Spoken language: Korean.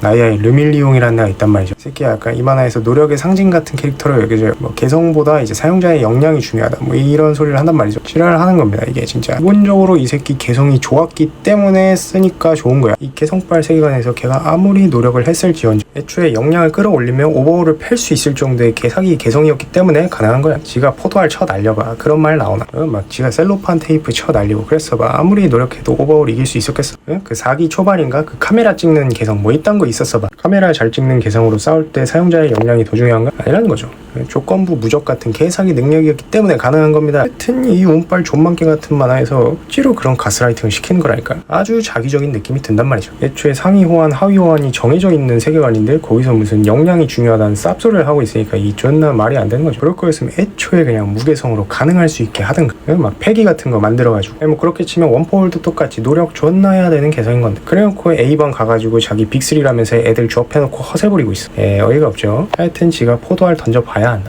나이아의 르밀리옹이라는 애가 있단 말이죠. 이 새끼 약간 이 만화에서 노력의 상징 같은 캐릭터로 여겨져요. 뭐 개성보다 이제 사용자의 역량이 중요하다. 뭐 이런 소리를 한단 말이죠. 지랄을 하는 겁니다. 이게 진짜 기본적으로 이 새끼 개성이 좋았기 때문에 쓰니까 좋은 거야. 이 개성빨 세계관에서 걔가 아무리 노력을 했을지언정 애초에 역량을 끌어올리면 오버홀을 팰 수 있을 정도의 개사기 개성이었기 때문에 가능한 거야. 지가 포도알 쳐 날려봐. 그런 말 나오나? 어, 막 지가 셀로판 테이프 쳐 날리고 그랬어 봐. 아무리 노력해도 오버홀 이길 수 있었겠어? 응? 그 4기 초반인가? 그 카메라 찍는 개성 뭐 이딴 거 있었어 봐. 카메라 잘 찍는 개성으로 싸울 때 사용자의 역량이 더 중요한가? 아니라는 거죠. 조건부 무적 같은 개사기 능력이었기 때문에 가능한 겁니다. 하여튼 이 운빨 존망개 같은 만화에서 억지로 그런 가스라이팅을 시키는 거라니까. 아주 자기적인 느낌이 든단 말이죠. 애초에 상위 호환, 하위 호환이 정해져 있는 세계관인데 거기서 무슨 역량이 중요하다는 쌉소리를 하고 있으니까 이 존나 말이 안 되는 거죠. 그럴 거였으면 애초에 그냥 무개성으로 가능할 수 있게 하든가. 막 패기 같은 거 만들어가지고. 뭐 그렇게 치면 원포홀도 똑같이 노력 존나 해야 되는 개성인 건데. 그래놓고 A번 가가지고 자기 빅3라면서 애들 조합해놓고 허세 부리고 있어. 에 어이가 없죠. 하여튼 지가 포도알 던져봐야 한다.